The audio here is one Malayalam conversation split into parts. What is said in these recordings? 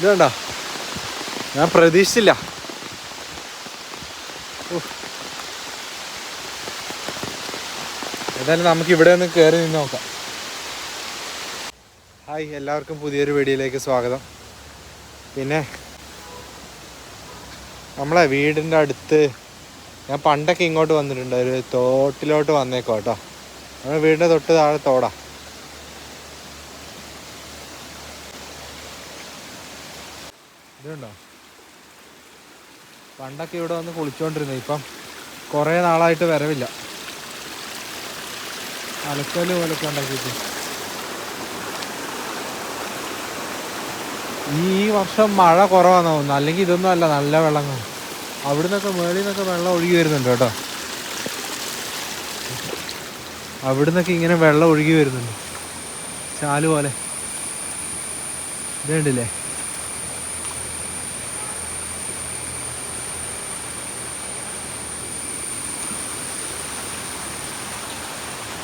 ഇത് വേണ്ട ഞാൻ പ്രതീക്ഷിച്ചില്ല. ഏതായാലും നമുക്ക് ഇവിടെ ഒന്ന് കയറി നിന്ന് നോക്കാം. ഹായ് എല്ലാവർക്കും പുതിയൊരു വീഡിയോയിലേക്ക് സ്വാഗതം. പിന്നെ നമ്മളെ വീടിന്റെ അടുത്ത് ഞാൻ പണ്ടൊക്കെ ഇങ്ങോട്ട് വന്നിട്ടുണ്ട്. ഒരു തോട്ടിലോട്ട് വന്നേക്കോ കേട്ടോ. നമ്മുടെ വീടിന്റെ തൊട്ട് താഴെ തോടാ. ഇതുണ്ടോ പണ്ടൊക്കെ ഇവിടെ വന്ന് കുളിച്ചോണ്ടിരുന്നു ഇപ്പം കുറേ നാളായിട്ട് വരവില്ല. അലക്കൽ പോലൊക്കെ ഉണ്ടാക്കിയിട്ട്. ഈ വർഷം മഴ കുറവാന്ന് തോന്നുന്നു. അല്ലെങ്കിൽ ഇതൊന്നും അല്ല നല്ല വെള്ളം. കാണും അവിടുന്നൊക്കെ മേളിൽ നിന്നൊക്കെ വെള്ളം ഒഴുകി വരുന്നുണ്ട് കേട്ടോ. അവിടെ നിന്നൊക്കെ ഇങ്ങനെ വെള്ളം ഒഴുകി വരുന്നുണ്ട്. ചാൽ പോലെ. ഇത് കണ്ടില്ലേ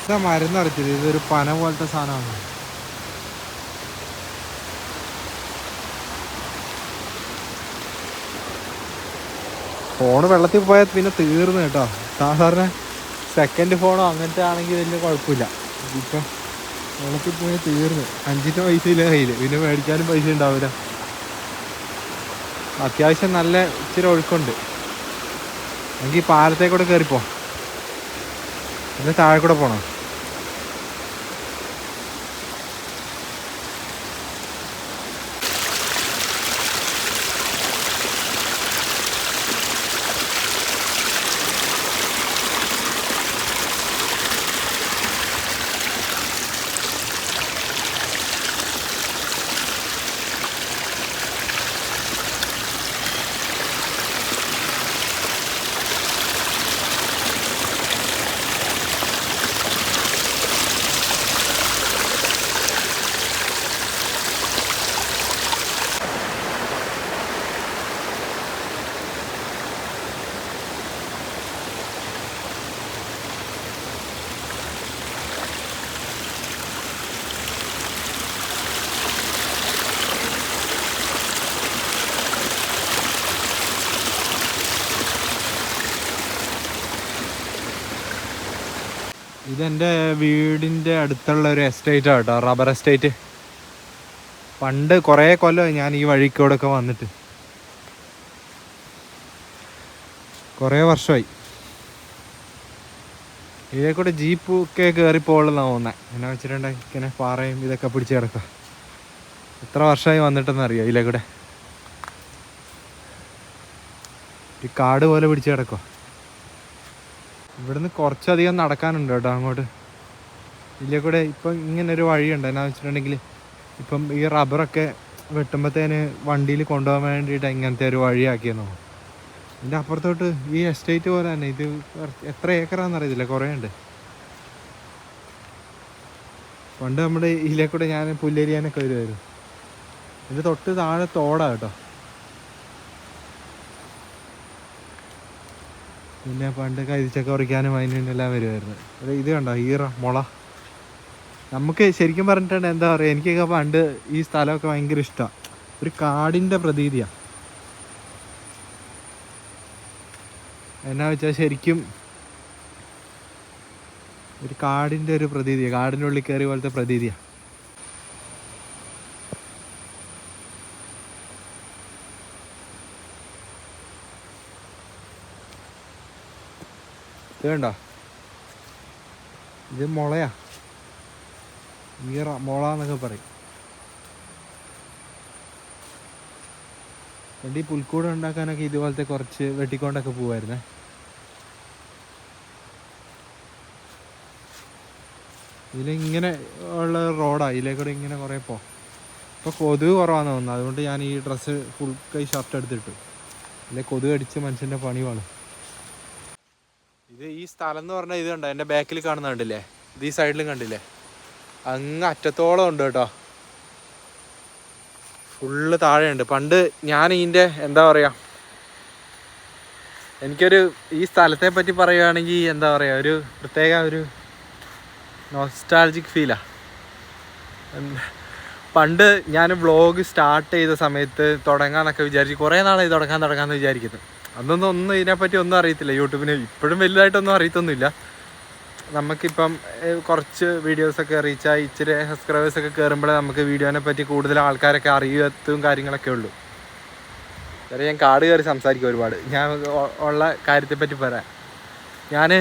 ഇതാ മരുന്ന് അടച്ചില്ല ഇതൊരു പന പോലത്തെ സാധനമാണ്. ഫോണ് വെള്ളത്തിൽ പോയാൽ പിന്നെ തീർന്നു കേട്ടോ. സാധാരണ സെക്കൻഡ് ഫോണോ അങ്ങനത്തെ ആണെങ്കിൽ വലിയ കുഴപ്പമില്ല. ഇപ്പം വെള്ളത്തിൽ പോയാൽ തീർന്നു. അഞ്ചിന്റെ പൈസ ഇല്ല കയ്യിൽ പിന്നെ മേടിക്കാനും പൈസ ഉണ്ടാവില്ല. അത്യാവശ്യം നല്ല ഇച്ചിരി ഒഴുക്കുണ്ട്. എനിക്ക് പാലത്തേക്കൂടെ കയറിപ്പോ പിന്നെ താഴെ കൂടെ പോണോ? ഇതെന്റെ വീടിന്റെ അടുത്തുള്ള ഒരു എസ്റ്റേറ്റ് ആട്ടോ റബ്ബർ എസ്റ്റേറ്റ് പണ്ട് കുറേ കൊല്ലമായി ഞാൻ ഈ വഴിക്കൂടെയൊക്കെ വന്നിട്ട്. കുറേ വർഷമായി. ഇതേ കൂടെ ജീപ്പ് ഒക്കെ കയറിപ്പോളെന്നാണ് തോന്നുന്നത് എന്നെ വെച്ചിട്ടുണ്ടെങ്കിൽ ഇങ്ങനെ പാറയും ഇതൊക്കെ പിടിച്ച് കിടക്കുക എത്ര വർഷമായി വന്നിട്ടെന്ന് അറിയാം ഇതിലെ കൂടെ? ഈ കാട് പോലെ പിടിച്ച് കിടക്കുക ഇവിടുന്ന് കുറച്ചധികം നടക്കാനുണ്ട് കേട്ടോ അങ്ങോട്ട്. ഇതിലെ കൂടെ ഇപ്പം ഇങ്ങനെ ഒരു വഴിയുണ്ട്. എന്നാ വെച്ചിട്ടുണ്ടെങ്കിൽ ഇപ്പം ഈ റബ്ബറൊക്കെ വെട്ടുമ്പോഴത്തേന് വണ്ടിയിൽ കൊണ്ടുപോകാൻ വേണ്ടിയിട്ട് ഇങ്ങനത്തെ ഒരു വഴിയാക്കിയെന്നോ. ഇതിന്റെ അപ്പുറത്തോട്ട് ഈ എസ്റ്റേറ്റ് പോലെ തന്നെ ഇത് എത്ര ഏക്കറാന്ന് അറിയത്തില്ല. കുറേ ഉണ്ട്. പണ്ട് നമ്മുടെ ഇതിലെ കൂടെ ഞാൻ പുല്ലരിയാനൊക്കെ വരുമായിരുന്നു എന്റെ തൊട്ട് താഴെ തോടാ കേട്ടോ. പിന്നെ പണ്ട് കരിച്ചൊക്കെ പറിക്കാനും അതിനെല്ലാം വരുമായിരുന്നു അത് ഇത് കണ്ടോ? ഈറ മുള. നമുക്ക് ശരിക്കും പറഞ്ഞിട്ടുണ്ട് എന്താ പറയുക എനിക്കൊക്കെ പണ്ട് ഈ സ്ഥലമൊക്കെ ഭയങ്കര ഇഷ്ടമാണ് ഒരു കാടിന്റെ പ്രതീതിയാണ് എന്നാ വെച്ചാൽ ശരിക്കും ഒരു കാടിന്റെ ഒരു പ്രതീതിയാണ് കാടിന്റെ ഉള്ളിൽ കയറി പോലത്തെ പ്രതീതിയാണ് കണ്ടോ ഇത് മുളയാ. ഈറ മുള എന്നൊക്കെ പറയും പണ്ട് പുൽക്കൂട് ഉണ്ടാക്കാനൊക്കെ ഇതുപോലത്തെ കുറച്ച് വെട്ടിക്കൊണ്ടൊക്കെ പോവായിരുന്നേ. ഇതിലിങ്ങനെ ഉള്ള റോഡാ ഇതിലേക്കൂടെ ഇങ്ങനെ കുറേ പോ. ഇപ്പോൾ കൊതുക് കുറവാന്ന് തോന്നുന്നു. അതുകൊണ്ട് ഞാൻ ഈ ഡ്രസ്സ് ഫുൾ കൈ ഷർട്ട് എടുത്തിട്ടു. അല്ലെ കൊതുക് അടിച്ച് മനുഷ്യന്റെ പണി വേണം ഇത് ഈ സ്ഥലം എന്ന് പറഞ്ഞാൽ ഇത് കണ്ടോ? എന്റെ ബാക്കിൽ കാണുന്ന കണ്ടില്ലേ? ഇത് ഈ സൈഡിലും കണ്ടില്ലേ? അങ്ങ് അറ്റത്തോളം ഉണ്ട് കേട്ടോ. ഫുള്ള് താഴെയുണ്ട്. പണ്ട് ഞാൻ ഇതിന്റെ എന്താ പറയുക എനിക്കൊരു ഈ സ്ഥലത്തെ പറ്റി പറയുകയാണെങ്കിൽ എന്താ പറയുക ഒരു പ്രത്യേക ഒരു നോസ്റ്റാൾജിക് ഫീലാ പണ്ട് ഞാൻ വ്ളോഗ് സ്റ്റാർട്ട് ചെയ്ത സമയത്ത് തുടങ്ങാന്നൊക്കെ വിചാരിച്ചു കുറേ നാളായി തുടങ്ങാൻ തുടങ്ങാമെന്ന് വിചാരിക്കുന്നു. അന്നൊന്നും ഒന്നും ഇതിനെപ്പറ്റി ഒന്നും അറിയത്തില്ല. യൂട്യൂബിന് ഇപ്പോഴും വലുതായിട്ടൊന്നും അറിയത്തൊന്നുമില്ല. നമുക്കിപ്പം കുറച്ച് വീഡിയോസൊക്കെ റീച്ചായി ഇച്ചിരി സബ്സ്ക്രൈബേഴ്സൊക്കെ കയറുമ്പോഴേ നമുക്ക് വീഡിയോനെ പറ്റി കൂടുതൽ ആൾക്കാരൊക്കെ അറിയത്തും കാര്യങ്ങളൊക്കെ ഉള്ളൂ. വേറെ ഞാൻ കാട് കയറി സംസാരിക്കും ഒരുപാട്. ഞാൻ ഉള്ള കാര്യത്തെപ്പറ്റി പറയാം. ഞാൻ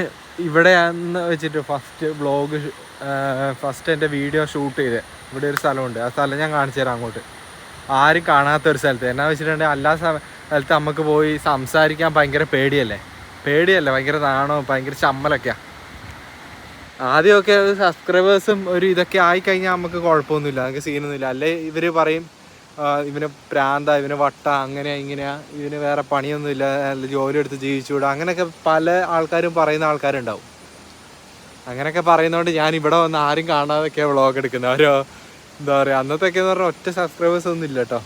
ഇവിടെ എന്ന് വെച്ചിട്ട് ഫസ്റ്റ് വ്ളോഗ് ഫസ്റ്റ് എന്റെ വീഡിയോ ഷൂട്ട് ചെയ്ത്. ഇവിടെ ഒരു സ്ഥലമുണ്ട്. ആ സ്ഥലം ഞാൻ കാണിച്ചു തരാം അങ്ങോട്ട്. ആരും കാണാത്ത ഒരു സ്ഥലത്ത്. എന്നാ വെച്ചിട്ടുണ്ടെങ്കിൽ എല്ലാ സ്ഥ- സ്ഥലത്ത് നമുക്ക് പോയി സംസാരിക്കാൻ ഭയങ്കര പേടിയല്ലേ? പേടിയല്ലേ? ഭയങ്കര നാണോ? ഭയങ്കര ചമ്മലൊക്കെയാണ് ആദ്യമൊക്കെ സബ്സ്ക്രൈബേഴ്സും ഒരു ഇതൊക്കെ ആയി ആയിക്കഴിഞ്ഞാൽ നമുക്ക് കുഴപ്പമൊന്നുമില്ല. നമുക്ക് സീനൊന്നുമില്ല അല്ലേ ഇവർ പറയും ഇവന് പ്രാന്ത ഇവന് വട്ട അങ്ങനെ ഇങ്ങനെയാ ഇവന് വേറെ പണിയൊന്നുമില്ല ജോലി എടുത്ത് ജീവിച്ചുകൂടാ. അങ്ങനെയൊക്കെ പല ആൾക്കാരും പറയുന്ന ആൾക്കാരുണ്ടാവും. അങ്ങനെയൊക്കെ പറയുന്നതുകൊണ്ട് ഞാൻ ഇവിടെ വന്ന് ആരും കാണാതൊക്കെ വ്ളോഗ് എടുക്കുന്നത്. ഓരോ എന്താ പറയുക അന്നത്തെയൊക്കെ എന്ന് പറഞ്ഞാൽ ഒറ്റ സബ്സ്ക്രൈബേഴ്സ് ഒന്നും ഇല്ല കേട്ടോ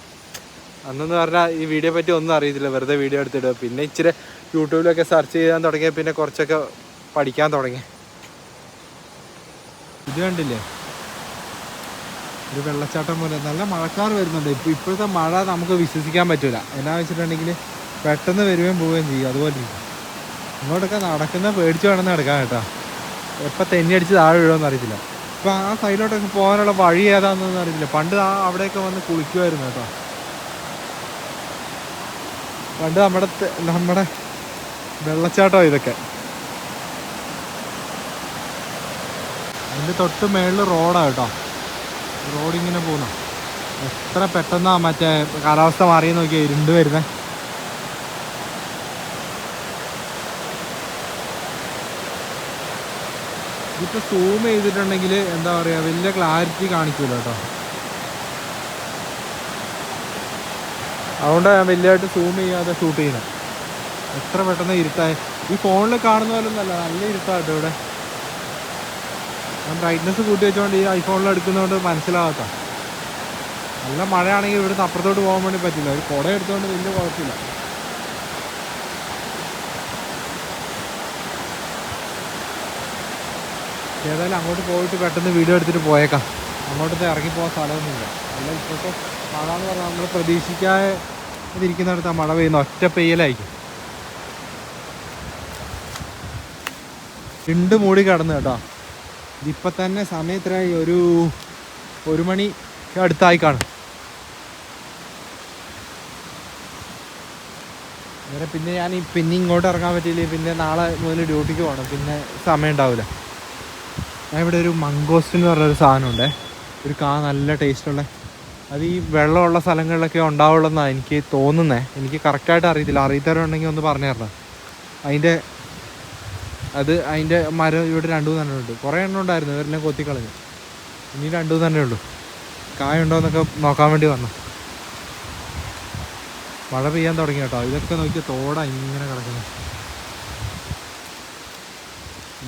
അന്നെന്ന് പറഞ്ഞാൽ ഈ വീഡിയോ പറ്റി ഒന്നും അറിയത്തില്ല. വെറുതെ വീഡിയോ എടുത്തിടുക. പിന്നെ ഇച്ചിരി യൂട്യൂബിലൊക്കെ സെർച്ച് ചെയ്യാൻ തുടങ്ങിയ പിന്നെ കുറച്ചൊക്കെ പഠിക്കാൻ തുടങ്ങി. ഇത് കണ്ടില്ലേ? ഒരു വെള്ളച്ചാട്ടം പോലെ. നല്ല മഴക്കാർ വരുന്നുണ്ട്. ഇപ്പം ഇപ്പോഴത്തെ മഴ നമുക്ക് വിശ്വസിക്കാൻ പറ്റില്ല എന്നാ വെച്ചിട്ടുണ്ടെങ്കിൽ പെട്ടെന്ന് വരികയും പോവുകയും ചെയ്യും. അതുപോലെ ഇങ്ങോട്ടൊക്കെ നടക്കുന്ന പേടിച്ച് വേണമെന്ന് നടക്കാൻ കേട്ടോ. എപ്പോൾ തെന്നി അടിച്ച് താഴെ വീഴുമെന്ന് അറിയത്തില്ല. ഇപ്പം ആ സൈഡിലോട്ടൊക്കെ പോകാനുള്ള വഴി ഏതാണെന്ന് അറിയില്ല. പണ്ട് ആ അവിടെയൊക്കെ വന്ന് കുളിക്കുമായിരുന്നു കേട്ടോ. പണ്ട് നമ്മുടെ നമ്മുടെ വെള്ളച്ചാട്ടം ഇതൊക്കെ. അതിന്റെ തൊട്ട് മേളിൽ റോഡാണ് കേട്ടോ. റോഡിങ്ങനെ പോകുന്നു എത്ര പെട്ടെന്നാ മറ്റേ കാലാവസ്ഥ മാറിയെന്ന് നോക്കിയാൽ ഇരുണ്ട് വരുന്നേ. ഇതിപ്പോൾ സൂം ചെയ്തിട്ടുണ്ടെങ്കിൽ എന്താ പറയുക വലിയ ക്ലാരിറ്റി കാണിക്കൂല കേട്ടോ അതുകൊണ്ടാണ് ഞാൻ വലിയതായിട്ട് സൂം ചെയ്യാതെ ഷൂട്ട് ചെയ്യുന്നത് എത്ര പെട്ടെന്ന് ഇരുട്ടായി. ഈ ഫോണിൽ കാണുന്ന പോലെ ഒന്നല്ല നല്ല ഇരുട്ടാട്ടോ ഇവിടെ. ഞാൻ ബ്രൈറ്റ്നസ് കൂട്ടി വെച്ചുകൊണ്ട് ഈ ഐഫോണിൽ എടുക്കുന്നതുകൊണ്ട് മനസ്സിലാകാത്ത നല്ല മഴയാണെങ്കിൽ ഇവിടുന്ന് അപ്പുറത്തോട്ട് പോകാൻ വേണ്ടി പറ്റില്ല. ഒരു കുട എടുത്തുകൊണ്ട് വലിയ കുഴപ്പമില്ല ഏതായാലും അങ്ങോട്ട് പോയിട്ട് പെട്ടെന്ന് വീഡിയോ എടുത്തിട്ട് പോയേക്കാം. അങ്ങോട്ടത്തെ ഇറങ്ങി പോകാൻ സ്ഥലമൊന്നുമില്ല. അല്ല ഇപ്പോഴത്തെ മഴ എന്ന് പറഞ്ഞാൽ നമ്മൾ പ്രതീക്ഷിക്കാതെ ഇരിക്കുന്നിടത്ത് ആ മഴ പെയ്യുന്ന ഒറ്റ പെയ്യലായിരിക്കും. രണ്ട് മൂടി കിടന്നു കേട്ടോ. ഇതിപ്പോൾ തന്നെ സമയം ഇത്രയായി ഒരു ഒരു മണി അടുത്തായി കാണും. അങ്ങനെ പിന്നെ ഞാൻ പിന്നെ ഇങ്ങോട്ട് ഇറങ്ങാൻ പറ്റിയില്ല പിന്നെ നാളെ മുതൽ ഡ്യൂട്ടിക്ക് പോകണം. പിന്നെ സമയം ഉണ്ടാവില്ല. ഞാൻ ഇവിടെ ഒരു മംഗോസ്റ്റ് എന്ന് പറഞ്ഞൊരു സാധനമുണ്ടേ. ഒരു കാ നല്ല ടേസ്റ്റുള്ള. അത് ഈ വെള്ളമുള്ള സ്ഥലങ്ങളിലൊക്കെ ഉണ്ടാവുള്ളതെന്നാണ് എനിക്ക് തോന്നുന്നത് എനിക്ക് കറക്റ്റായിട്ട് അറിയത്തില്ല. അറിയത്തരുണ്ടെങ്കിൽ ഒന്ന് പറഞ്ഞു തരണം. അതിന്റെ അത് അതിന്റെ മരം ഇവിടെ രണ്ടു മൂന്നെണ്ണം ഉണ്ട് കുറേ എണ്ണം ഉണ്ടായിരുന്നു. ഇവരെല്ലാം കൊത്തിക്കളഞ്ഞു. ഇനി രണ്ടു തന്നെ ഉള്ളൂ. കായ ഉണ്ടോ എന്നൊക്കെ നോക്കാൻ വേണ്ടി വന്നു. മഴ പെയ്യാൻ തുടങ്ങി കേട്ടോ. ഇതൊക്കെ നോക്കിയാൽ തോടാ ഇങ്ങനെ കിടക്കുന്നത്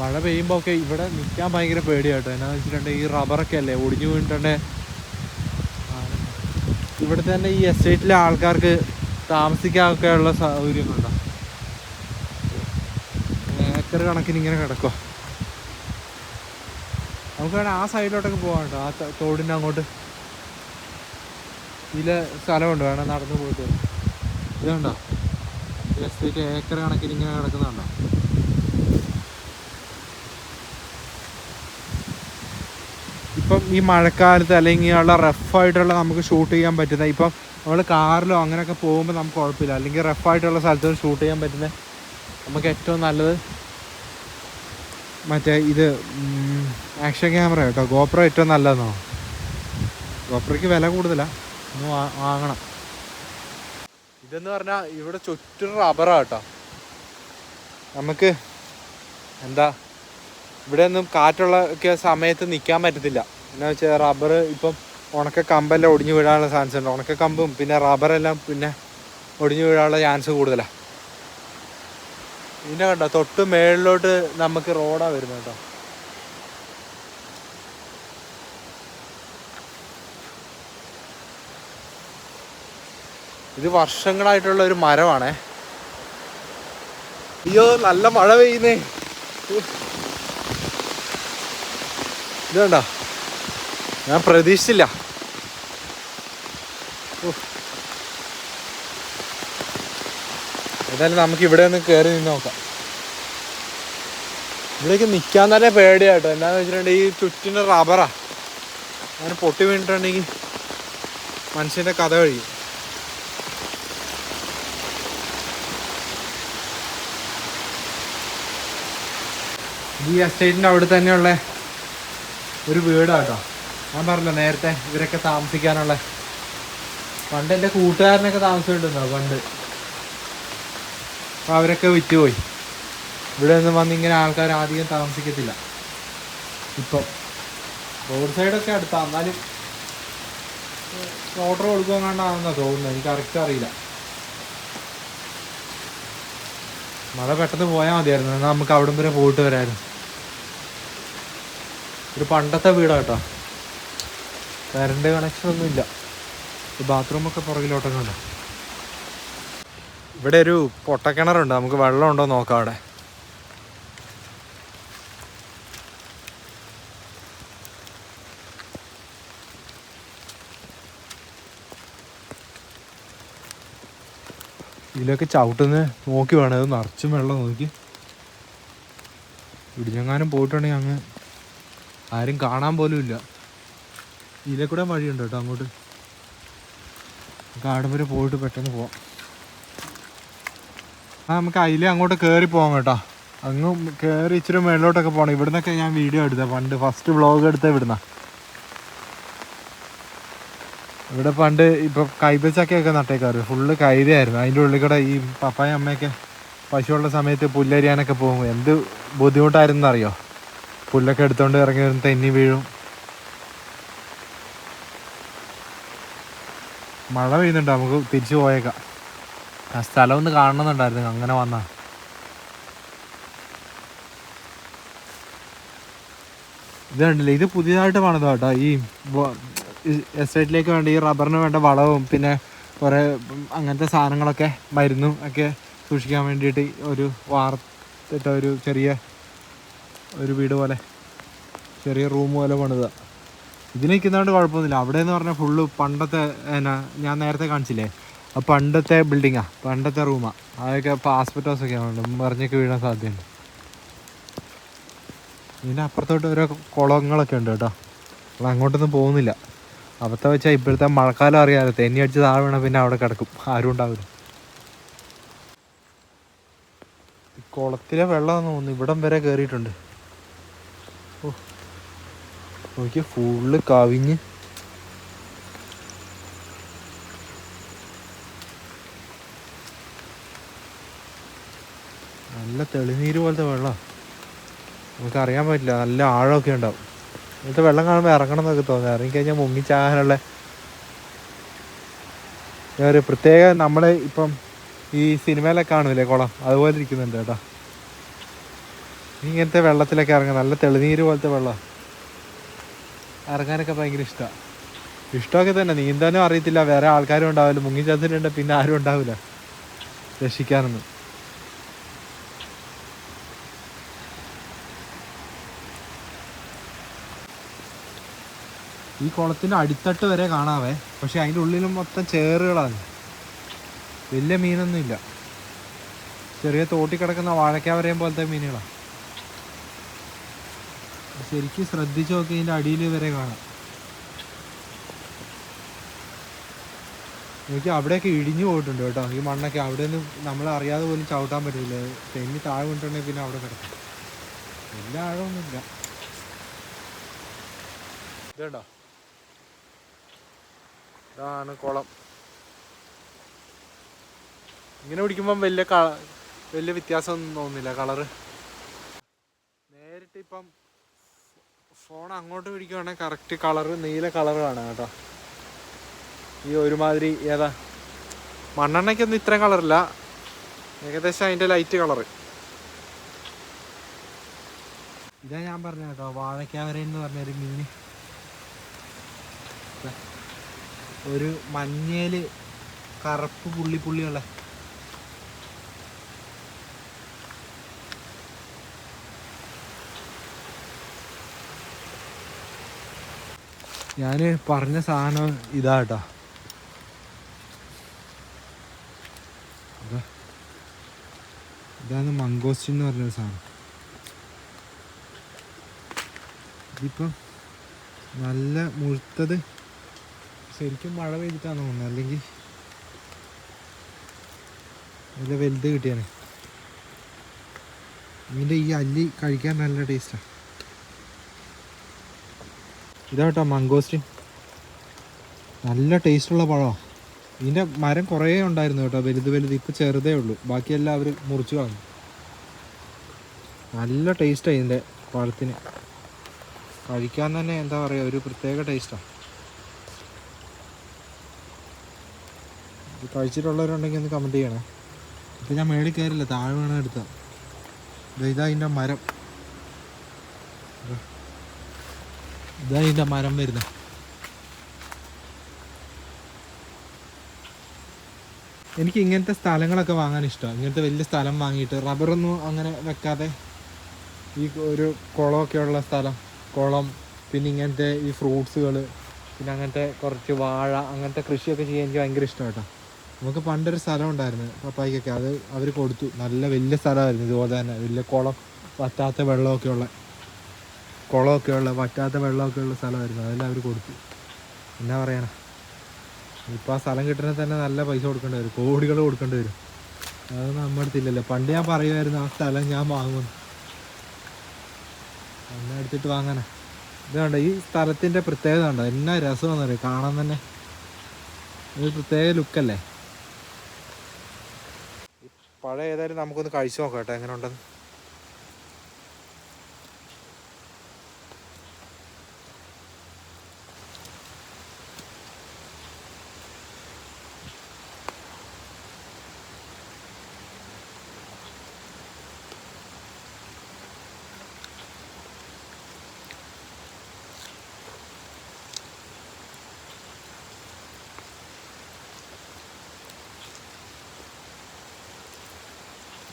മഴ പെയ്യുമ്പോൾ ഒക്കെ ഇവിടെ നിൽക്കാൻ ഭയങ്കര പേടിയാട്ടോ. എന്നാന്ന് വെച്ചിട്ടുണ്ടെങ്കിൽ ഈ റബ്ബറൊക്കെ അല്ലേ ഒടിഞ്ഞു വീണിട്ടുണ്ടെ? ഇവിടെ തന്നെ ഈ എസ്റ്റേറ്റിലെ ആൾക്കാർക്ക് താമസിക്കാനൊക്കെ ഉള്ള സൗകര്യങ്ങളുണ്ടോ? ഏക്കർ കണക്കിന് ഇങ്ങനെ കിടക്കുക നമുക്ക് വേണേൽ ആ സൈഡിലോട്ടൊക്കെ പോകാം കേട്ടോ ആ തോടിന്റെ അങ്ങോട്ട്. ഇതിലെ സ്ഥലമുണ്ട് വേണം നടന്നു പോയിട്ട്. ഇതുണ്ടോ? എസ്റ്റേറ്റ് ഏക്കർ കണക്കിന് ഇങ്ങനെ കിടക്കുന്നുണ്ടോ? ഇപ്പം ഈ മഴക്കാലത്ത് അല്ലെങ്കിൽ ഉള്ള റഫായിട്ടുള്ള നമുക്ക് ഷൂട്ട് ചെയ്യാൻ പറ്റുന്ന ഇപ്പം നമ്മൾ കാറിലോ അങ്ങനെയൊക്കെ പോകുമ്പോൾ നമുക്ക് കുഴപ്പമില്ല. അല്ലെങ്കിൽ റഫായിട്ടുള്ള സ്ഥലത്ത് ഷൂട്ട് ചെയ്യാൻ പറ്റുന്ന നമുക്ക് ഏറ്റവും നല്ലത് മറ്റേ ഇത് ആക്ഷൻ ക്യാമറ കേട്ടോ. ഗോപ്രോ ഏറ്റവും നല്ലതെന്നോ ഗോപ്രോയ്ക്ക് വില കൂടുതലാണ് ഒന്ന് വാങ്ങണം. ഇതെന്ന് പറഞ്ഞാൽ ഇവിടെ ചുറ്റും റബ്ബറാ കേട്ടോ. നമുക്ക് എന്താ ഇവിടെ ഒന്നും കാറ്റുള്ള ഒക്കെ സമയത്ത് നിൽക്കാൻ പറ്റത്തില്ല. എന്നാ വെച്ചാൽ റബ്ബർ ഇപ്പം ഉണക്ക കമ്പെല്ലാം ഒടിഞ്ഞു വീഴാനുള്ള ചാൻസ് ഉണ്ട്. ഉണക്ക കമ്പും പിന്നെ റബ്ബറെല്ലാം പിന്നെ ഒടിഞ്ഞു വീഴാനുള്ള ചാൻസ് കൂടുതലാണ് പിന്നെ കണ്ടോ തൊട്ട് മേളിലോട്ട് നമുക്ക് റോഡാണ് വരുന്നത് കേട്ടോ. ഇത് വർഷങ്ങളായിട്ടുള്ള ഒരു മരമാണേ. അയ്യോ നല്ല മഴ പെയ്യുന്നേ. ഇത് വേണ്ട ഞാൻ പ്രതീക്ഷിച്ചില്ല. ഏതായാലും നമുക്ക് ഇവിടെ ഒന്ന് കയറി നിന്ന് നോക്കാം. ഇവിടേക്ക് നിൽക്കാൻ തന്നെ പേടിയാട്ടോ എന്താന്ന് വെച്ചിട്ടുണ്ടെങ്കിൽ ഈ ചുറ്റിന് റബ്ബറാ. അങ്ങനെ പൊട്ടി വീണിട്ടുണ്ടെങ്കിൽ മനുഷ്യന്റെ കഥ കഴിയും. ഈ എസ്റ്റേറ്റിന്റെ അവിടെ തന്നെയുള്ള ഒരു വീടാട്ടോ ഞാൻ പറഞ്ഞല്ലോ നേരത്തെ ഇവരൊക്കെ താമസിക്കാനുള്ള. പണ്ട് എന്റെ കൂട്ടുകാരനൊക്കെ താമസിച്ചിട്ടുണ്ടോ പണ്ട്. അപ്പൊ അവരൊക്കെ വിറ്റുപോയി. ഇവിടെ നിന്ന് വന്ന് ഇങ്ങനെ ആൾക്കാർ അധികം താമസിക്കത്തില്ല. ഇപ്പം. റോഡ് സൈഡൊക്കെ അടുത്താ. എന്നാലും ഓർഡർ കൊടുക്കുവാണ്ടാണെന്നാ തോന്നുന്നത്. എനിക്ക് കറക്റ്റ് അറിയില്ല. മഴ പെട്ടെന്ന് പോയാൽ മതിയായിരുന്നു. എന്നാൽ നമുക്ക് അവിടം വരെ പോയിട്ട് വരായിരുന്നു ഒരു പണ്ടത്തെ വീടാട്ടോ കറണ്ട് കണക്ഷൻ ഒന്നും ഇല്ല ബാത്റൂമൊക്കെ പുറകിലോട്ടൊക്കെ ഉണ്ട് ഇവിടെ ഒരു പൊട്ടക്കിണറുണ്ട്. നമുക്ക് വെള്ളം ഉണ്ടോ നോക്കാം അവിടെ. ഇതിലൊക്കെ ചവിട്ടുന്ന നോക്കി വേണം. അത് നിറച്ചും വെള്ളം നോക്കി. ഇടിഞ്ഞെങ്ങാനും പോയിട്ടുണ്ടെങ്കിൽ അങ്ങ് ആരും കാണാൻ പോലും ഇല്ല. ഇതിലെ കൂടെ വഴിയുണ്ട് കേട്ടോ അങ്ങോട്ട്. കാട് വരെ പോയിട്ട് പെട്ടെന്ന് പോവാം. ആ നമുക്ക് അതിലെ അങ്ങോട്ട് കയറി പോവാം കേട്ടോ. അങ്ങ് കയറി ഇച്ചിരി മേളിലോട്ടൊക്കെ പോകണം ഇവിടുന്നൊക്കെ ഞാൻ വീഡിയോ എടുത്ത പണ്ട്. ഫസ്റ്റ് വ്ളോഗ് എടുത്ത ഇവിടുന്ന. ഇവിടെ പണ്ട് ഇപ്പൊ കൈതച്ചക്കയൊക്കെ നട്ടേക്കാറ്. ഫുള്ള് കൈതയായിരുന്നു. അതിന്റെ ഉള്ളിൽ കൂടെ ഈ പപ്പായ അമ്മയൊക്കെ പശുവുള്ള സമയത്ത് പുല്ലരിയാനൊക്കെ പോകും. എന്ത് ബുദ്ധിമുട്ടായിരുന്നു അറിയോ പുല്ലൊക്കെ എടുത്തോണ്ട് ഇറങ്ങി വരുന്ന തെന്നി വീഴും. മഴ പെയ്യുന്നുണ്ട് നമുക്ക് തിരിച്ചു പോയേക്കാം. ആ സ്ഥലം ഒന്ന് കാണണമെന്നുണ്ടായിരുന്നു അങ്ങനെ വന്നാ. ഇത് കണ്ടില്ലേ ഇത് പുതിയതായിട്ട് പണിതാ കേട്ടോ ഈ എസ്റ്റേറ്റിലേക്ക് വേണ്ട ഈ റബ്ബറിന് വേണ്ട വളവും പിന്നെ കുറേ അങ്ങനത്തെ സാധനങ്ങളൊക്കെ മരുന്നും ഒക്കെ സൂക്ഷിക്കാൻ വേണ്ടിയിട്ട് ഒരു വാർത്തിട്ട ഒരു ചെറിയ ഒരു വീട് പോലെ. ചെറിയ റൂം പോലെ പണിതാ. ഇതിന് നിൽക്കുന്നതുകൊണ്ട് കുഴപ്പമൊന്നുമില്ല. അവിടെ എന്ന് പറഞ്ഞാൽ ഫുള്ള് പണ്ടത്തെ എന്നാ ഞാൻ നേരത്തെ കാണിച്ചില്ലേ? ആ പണ്ടത്തെ ബിൽഡിങ്ങാ പണ്ടത്തെ റൂമാ അതൊക്കെ ഇപ്പോൾ ഹൗസ് ഒക്കെ ഉണ്ട് മറിഞ്ഞൊക്കെ വീഴാൻ സാധ്യതയുണ്ട്. ഇതിന്റെ അപ്പുറത്തോട്ട് ഓരോ കുളങ്ങളൊക്കെ ഉണ്ട് കേട്ടോ. നമ്മൾ അങ്ങോട്ടൊന്നും പോകുന്നില്ല. അവിടുത്തെ വെച്ചാൽ ഇപ്പോഴത്തെ മഴക്കാലം അറിയാമല്ലോ തെന്നി അടിച്ച് താഴെ വീണാൽ പിന്നെ അവിടെ കിടക്കും. ആരും ഉണ്ടാവില്ല. കുളത്തിലെ വെള്ളമാണെന്ന് തോന്നുന്നു. ഇവിടം വരെ കയറിയിട്ടുണ്ട് ഓ. നോക്കി ഫുള്ള് കവിഞ്ഞ് നല്ല തെളിനീര് പോലത്തെ വെള്ളം. നമുക്ക് അറിയാൻ പറ്റില്ല നല്ല ആഴമൊക്കെ ഉണ്ടാവും. ഇന്നത്തെ വെള്ളം കാണുമ്പോൾ ഇറങ്ങണം എന്നൊക്കെ തോന്നുന്നു. ഇറങ്ങിക്കഴിഞ്ഞാൽ മുങ്ങിച്ചാകാനുള്ള ഒരു പ്രത്യേക നമ്മളെ ഇപ്പം ഈ സിനിമയിലൊക്കെ കാണൂലേ കുളം? അതുപോലെ ഇരിക്കുന്നുണ്ട് കേട്ടോ. ഇങ്ങനത്തെ വെള്ളത്തിലൊക്കെ ഇറങ്ങാം നല്ല തെളിനീര് പോലത്തെ വെള്ളം. ഇറങ്ങാനൊക്കെ ഭയങ്കര ഇഷ്ടമാണ് ഇഷ്ടമൊക്കെ തന്നെ. നീന്താനും അറിയത്തില്ല. വേറെ ആൾക്കാരും ഉണ്ടാവില്ല. മുങ്ങി ചത്തിട്ടുണ്ട് പിന്നെ ആരും ഉണ്ടാവില്ല. രക്ഷിക്കാനൊന്നും. ഈ കുളത്തിന്റെ അടിത്തട്ട് വരെ കാണാവേ. പക്ഷെ അതിന്റെ ഉള്ളിലും മൊത്തം ചേറുകളാണ്. വലിയ മീനൊന്നുമില്ല. ചെറിയ തോട്ടി കിടക്കുന്ന വാഴക്കാവരയും പോലത്തെ മീനുകളാണ് ശരിക്കും ശ്രദ്ധിച്ചു നോക്കി ഇതിന്റെ അടിയിൽ വരെ കാണാം. എനിക്ക് അവിടെയൊക്കെ ഇടിഞ്ഞു പോയിട്ടുണ്ട് കേട്ടോ. ഈ മണ്ണൊക്കെ അവിടെ നിന്ന് നമ്മൾ അറിയാതെ പോലും ചവിട്ടാൻ പറ്റില്ല തെന്നി താഴെ കൊണ്ടുണ്ടെങ്കിൽ പിന്നെ അവിടെ കിടക്കും. വലിയ ആഴമൊന്നുമില്ല. ഇതുണ്ടോ? ഇതാണ് കുളം. ഇങ്ങനെ പിടിക്കുമ്പം വലിയ കള വലിയ വ്യത്യാസമൊന്നും തോന്നുന്നില്ല കളറ്. നേരിട്ട് ഇപ്പം ഫോൺ അങ്ങോട്ട് പിടിക്കുവാണെങ്കിൽ കറക്റ്റ് കളർ നീല കളർ കാണാം കേട്ടോ. ഈ ഒരുമാതിരി ഏതാ? മണ്ണെണ്ണയ്ക്കൊന്നും ഇത്രയും കളറില്ല ഏകദേശം അതിന്റെ ലൈറ്റ് കളറ് ഇതാ ഞാൻ പറഞ്ഞ കേട്ടോ വാഴക്കാവര എന്ന് പറഞ്ഞൊരു മീന് ഒരു മഞ്ഞേൽ കറുപ്പ് പുള്ളി പുള്ളിയുള്ള ഞാൻ പറഞ്ഞ സാധനം ഇതാ കേട്ടോ. ഇതാ. ഇതാണ് മംഗോസ്റ്റിൻ എന്ന് പറഞ്ഞ സാധനം. ഇതിപ്പം നല്ല മുഴുത്തത് ശരിക്കും മഴ പെയ്തിട്ടാണ് തോന്നുന്നത്. അല്ലെങ്കിൽ നല്ല വലുത് കിട്ടിയാണ്. ഇതിന്റെ ഈ അല്ലി കഴിക്കാൻ നല്ല ടേസ്റ്റാണ് ഇതാട്ടോ മംഗോസ്റ്റിൻ നല്ല ടേസ്റ്റുള്ള പഴമാണ് ഇതിന്റെ മരം കുറേ ഉണ്ടായിരുന്നു കേട്ടോ. വലുത് വലുത് ഇപ്പോൾ ചെറുതേ ഉള്ളൂ. ബാക്കിയെല്ലാം അവർ മുറിച്ച് കളഞ്ഞു. നല്ല ടേസ്റ്റാണ് ഇതിന്റെ പഴത്തിന്. കഴിക്കാൻ തന്നെ എന്താ പറയുക ഒരു പ്രത്യേക ടേസ്റ്റാണ് ഇത് കഴിച്ചിട്ടുള്ളവരുണ്ടെങ്കിൽ ഒന്ന് കമന്റ് ചെയ്യണേ. ഇപ്പം ഞാൻ മേളിൽ കയറില്ല താഴെ വേണം എടുത്താൽ ഇതാ ഇതിന്റെ മരം. ഇതാ ഇതിന്റെ മരം വരുന്നത് എനിക്ക് ഇങ്ങനത്തെ സ്ഥലങ്ങളൊക്കെ വാങ്ങാൻ ഇഷ്ടമാണ്. ഇങ്ങനത്തെ വലിയ സ്ഥലം വാങ്ങിയിട്ട് റബ്ബറൊന്നും അങ്ങനെ വെക്കാതെ ഈ ഒരു കുളമൊക്കെ ഉള്ള സ്ഥലം കുളം പിന്നെ ഇങ്ങനത്തെ ഈ ഫ്രൂട്ട്സുകൾ പിന്നെ അങ്ങനത്തെ കുറച്ച് വാഴ അങ്ങനത്തെ കൃഷിയൊക്കെ ചെയ്യാൻ എനിക്ക് ഭയങ്കര ഇഷ്ടം കേട്ടോ നമുക്ക് പണ്ടൊരു സ്ഥലം ഉണ്ടായിരുന്നു പപ്പായ്ക്കൊക്കെ. അത് അവർ കൊടുത്തു. നല്ല വലിയ സ്ഥലമായിരുന്നു ഇതുപോലെ തന്നെ. വലിയ കുളം വറ്റാത്ത വെള്ളമൊക്കെ ഉള്ള കുളമൊക്കെ ഉള്ള വറ്റാത്ത വെള്ളമൊക്കെ ഉള്ള സ്ഥലമായിരുന്നു. അതെല്ലാം അവർ കൊടുത്തു. എന്നാ പറയണ ഇപ്പോൾ ആ സ്ഥലം കിട്ടണേ തന്നെ നല്ല പൈസ കൊടുക്കേണ്ടി വരും. കോടികൾ കൊടുക്കേണ്ടി വരും. അതൊന്നും നമ്മുടെ അടുത്തില്ലല്ലോ പണ്ട് ഞാൻ പറയുമായിരുന്നു ആ സ്ഥലം ഞാൻ വാങ്ങുമെന്ന്. എന്നെ എടുത്തിട്ട് വാങ്ങാനാ? ഇത് കണ്ടോ ഈ സ്ഥലത്തിന്റെ പ്രത്യേകത ഉണ്ടോ എന്നാ രസമാണെന്ന് അറിയാം? കാണാൻ തന്നെ ഒരു പ്രത്യേക ലുക്കല്ലേ? പഴയ ഏതായാലും നമുക്കൊന്ന് കഴിച്ചു നോക്കാം കേട്ടോ. എങ്ങനെ ഉണ്ടെന്ന്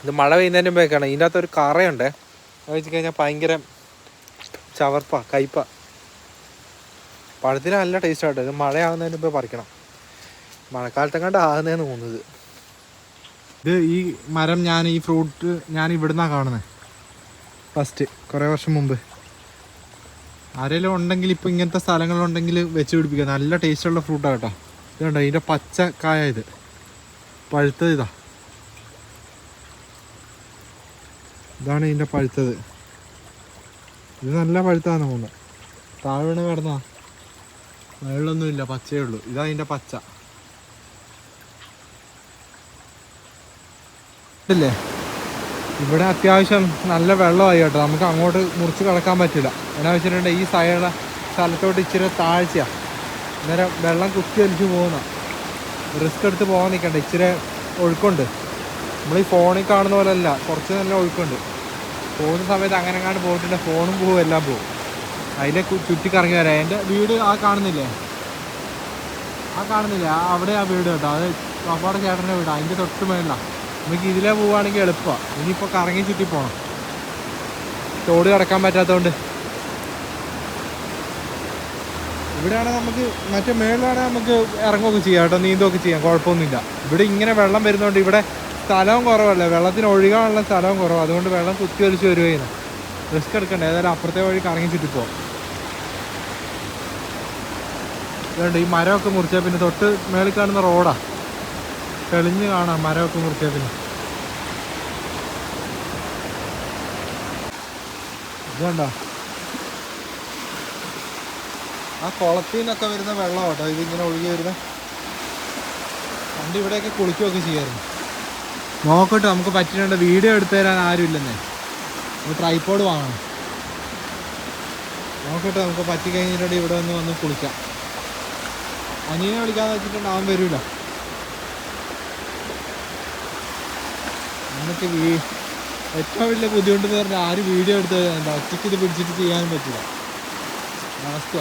ഇത് മഴ പെയ്യുന്നതിന് മുമ്പേക്കാണ്. ഇതിന്റെ അകത്ത് ഒരു കറയുണ്ട്. അത് വെച്ച് കഴിഞ്ഞാൽ ഭയങ്കര ചവർപ്പ കയ്പ. പഴത്തിന് നല്ല ടേസ്റ്റ് ആട്ടോ. ഇത് മഴയാകുന്നതിന് മുമ്പേ പറിക്കണം. മഴക്കാലത്തെങ്ങാണ്ട് ആകുന്നതെന്ന് തോന്നുന്നത്. ഇത് ഈ മരം ഞാൻ ഈ ഫ്രൂട്ട് ഞാൻ ഇവിടുന്നാണ് കാണുന്നത് ഫസ്റ്റ് കുറേ വർഷം മുമ്പ്. ആരെങ്കിലും ഉണ്ടെങ്കിൽ ഇപ്പോൾ ഇങ്ങനത്തെ സ്ഥലങ്ങളുണ്ടെങ്കിൽ വെച്ച് പിടിപ്പിക്കുക നല്ല ടേസ്റ്റുള്ള ഫ്രൂട്ടാണ് കേട്ടോ. ഇതുണ്ടോ കണ്ടോ? ഇതിന്റെ പച്ച കായ ഇത്. പഴുത്തത് ഇതാ. ഇതാണ് ഇതിന്റെ പഴുത്തത്. ഇത് നല്ല പഴുത്താണ് മൂന്ന് താഴെ വീണ് കിടന്നാ? വെള്ളമൊന്നുമില്ല പച്ചയേ ഉള്ളൂ. ഇതാ ഇതിന്റെ പച്ച. ഇല്ലേ? ഇവിടെ അത്യാവശ്യം നല്ല വെള്ളമായി കേട്ടോ. നമുക്ക് അങ്ങോട്ട് മുറിച്ച് കിടക്കാൻ പറ്റില്ല. എന്നാ വെച്ചിട്ടുണ്ടെങ്കിൽ ഈ സൈഡ് സ്ഥലത്തോട്ട് ഇച്ചിരി താഴ്ചയാണ് അന്നേരം വെള്ളം കുത്തി വലിച്ച് പോകുന്ന റിസ്ക് എടുത്ത് പോകാൻ നിൽക്കണ്ട. ഇച്ചിരി ഒഴുക്കുണ്ട്. നമ്മൾ ഈ ഫോണിൽ കാണുന്ന പോലെ അല്ല കുറച്ച് നല്ല ഒഴുക്കുണ്ട്. പോകുന്ന സമയത്ത് അങ്ങനെ എങ്ങാണ്ട് പോയിട്ടുണ്ട്. ഫോണും പോവും എല്ലാം പോവും. അതിലെ ചുറ്റി ചുറ്റിക്കറങ്ങി വരാം. എന്റെ വീട് ആ കാണുന്നില്ലേ? ആ കാണുന്നില്ല? അവിടെ ആ വീട് കേട്ടോ. അത് പപ്പാടെ ചേട്ടന്റെ വീട്. അതിന്റെ തൊട്ട് മേളിലാണ് നമുക്ക് ഇതിലേ പോവുകയാണെങ്കിൽ എളുപ്പമാണ് ഇനിയിപ്പോൾ കറങ്ങി ചുറ്റി പോകണം തോട് കിടക്കാൻ പറ്റാത്തതുകൊണ്ട്. ഇവിടെയാണെങ്കിൽ നമുക്ക് മറ്റേ മേളിലാണെങ്കിൽ നമുക്ക് ഇറങ്ങുകയൊക്കെ ചെയ്യാം കേട്ടോ. നീന്തുകയൊക്കെ ചെയ്യാം. കുഴപ്പമൊന്നുമില്ല. ഇവിടെ ഇങ്ങനെ വെള്ളം വരുന്നതുകൊണ്ട് ഇവിടെ സ്ഥലവും കുറവല്ലേ? വെള്ളത്തിന് ഒഴുകാനുള്ള സ്ഥലവും കുറവ്. അതുകൊണ്ട് വെള്ളം കുത്തി വലിച്ച് വരുകയാണ് റിസ്ക് എടുക്കണ്ട. ഏതായാലും അപ്പുറത്തെ വഴി കറങ്ങി പോവാം ഇതുണ്ട്. ഈ മരമൊക്കെ മുറിച്ചാൽ പിന്നെ തൊട്ട് മേളിൽ കാണുന്ന റോഡാ. തെളിഞ്ഞ് കാണാം മരമൊക്കെ മുറിച്ചാൽ പിന്നെ. ഇതുണ്ടോ? ആ കുളത്തിൽ നിന്നൊക്കെ വരുന്ന വെള്ളം കേട്ടോ. ഇതിങ്ങനെ ഒഴുകി വരുന്ന. പണ്ട് ഇവിടെയൊക്കെ കുളിക്കുകയൊക്കെ ചെയ്യായിരുന്നു. നോക്കട്ടെ നമുക്ക് പറ്റിയിട്ടുണ്ട് വീഡിയോ എടുത്തു തരാൻ ആരുമില്ലെന്നേ. ഒരു ട്രൈപ്പോഡ് വാങ്ങണം. നോക്കട്ടെ നമുക്ക് പറ്റി കഴിഞ്ഞിട്ടുണ്ട് ഇവിടെ വന്ന് വന്ന് കുളിക്കാം. അനിയനെ വിളിക്കാന്ന് വെച്ചിട്ടുണ്ട് അവൻ വരൂല. നമുക്ക് വീ ഏറ്റവും വലിയ ബുദ്ധിമുട്ട് എന്ന് പറഞ്ഞാൽ ആരും വീഡിയോ എടുത്ത് തരാനുണ്ട് ഒറ്റയ്ക്ക് ഇത് പിടിച്ചിട്ട് ചെയ്യാൻ പറ്റില്ല. അവസ്ഥ.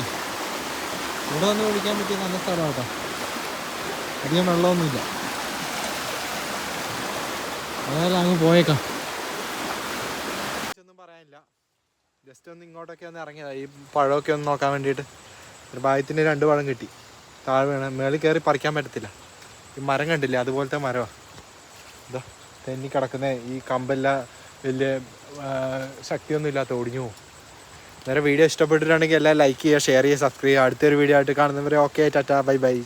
ഇവിടെ വന്ന് കുളിക്കാൻ പറ്റിയ നല്ല സ്ഥലം കേട്ടോ അധികം വെള്ളമൊന്നുമില്ല. അതായത് അങ്ങ് പോയേക്കാം. ഒന്നും പറയാനില്ല. ജസ്റ്റ് ഒന്ന് ഇങ്ങോട്ടൊക്കെ ഒന്ന് ഇറങ്ങിയതാ. ഈ പഴമൊക്കെ ഒന്ന് നോക്കാൻ വേണ്ടിയിട്ട്. ഒരു ഭാഗത്തിന് രണ്ട് പഴം കിട്ടി. താഴെ വേണം. മേളിൽ കയറി പറിക്കാൻ പറ്റത്തില്ല. ഈ മരം കണ്ടില്ലേ? അതുപോലത്തെ മരമാണ് ഇതാ തെന്നി കിടക്കുന്ന ഈ കമ്പെല്ലാം വലിയ ശക്തിയൊന്നും ഇല്ലാത്ത ഒടിഞ്ഞു പോകും. നേരെ വീഡിയോ ഇഷ്ടപ്പെട്ടിട്ടുണ്ടെങ്കിൽ എല്ലാം ലൈക്ക് ചെയ്യുക ഷെയർ ചെയ്യുക സബ്സ്ക്രൈബ് ചെയ്യുക. അടുത്തൊരു വീഡിയോ ആയിട്ട് കാണുന്നവരെ ഓക്കെ ടാറ്റാ ബൈ ബൈ.